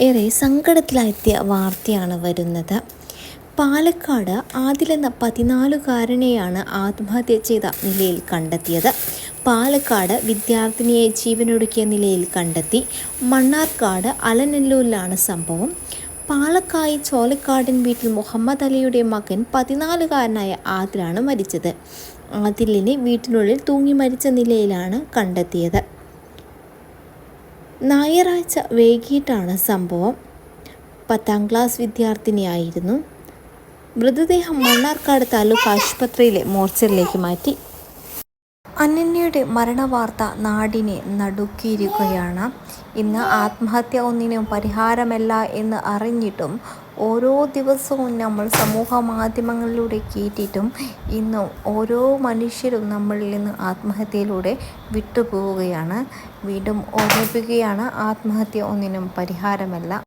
ഏറെ സങ്കടത്തിലായെത്തിയ വാർത്തയാണ് വരുന്നത്. പാലക്കാട് ആദിലെന്ന പതിനാലുകാരനെയാണ് ആത്മഹത്യ ചെയ്ത നിലയിൽ കണ്ടെത്തിയത്. പാലക്കാട് വിദ്യാർത്ഥിനിയെ ജീവനൊടുക്കിയ നിലയിൽ കണ്ടെത്തി. മണ്ണാർക്കാട് അലനെല്ലൂരിലാണ് സംഭവം. പാലക്കായി ചോലക്കാടൻ വീട്ടിൽ മുഹമ്മദ് അലിയുടെ മകൻ പതിനാലുകാരനായ ആദിലാണ് മരിച്ചത്. ആദിലിനെ വീട്ടിനുള്ളിൽ തൂങ്ങി മരിച്ച നിലയിലാണ് കണ്ടെത്തിയത്. ഞായറാഴ്ച വൈകിട്ടാണ് സംഭവം. പത്താം ക്ലാസ് വിദ്യാർത്ഥിനിയായിരുന്നു. മൃതദേഹം മണ്ണാർക്കാട് താലൂക്ക് ആശുപത്രിയിലെ മോർച്ചറിലേക്ക് മാറ്റി. അനന്യയുടെ മരണവാർത്ത നാടിനെ നടുക്കിയിരിക്കുകയാണ്. ഇന്ന് ആത്മഹത്യ ഒന്നിനും പരിഹാരമല്ല എന്ന് അറിഞ്ഞിട്ടും ഓരോ ദിവസവും നമ്മൾ സമൂഹ മാധ്യമങ്ങളിലൂടെ കേട്ടിട്ടും ഇന്നും ഓരോ മനുഷ്യരും നമ്മളിൽ നിന്ന് ആത്മഹത്യയിലൂടെ വിട്ടുപോവുകയാണ്. വീണ്ടും ഓർമ്മിപ്പിക്കുകയാണ് ആത്മഹത്യ ഒന്നിനും പരിഹാരമല്ല.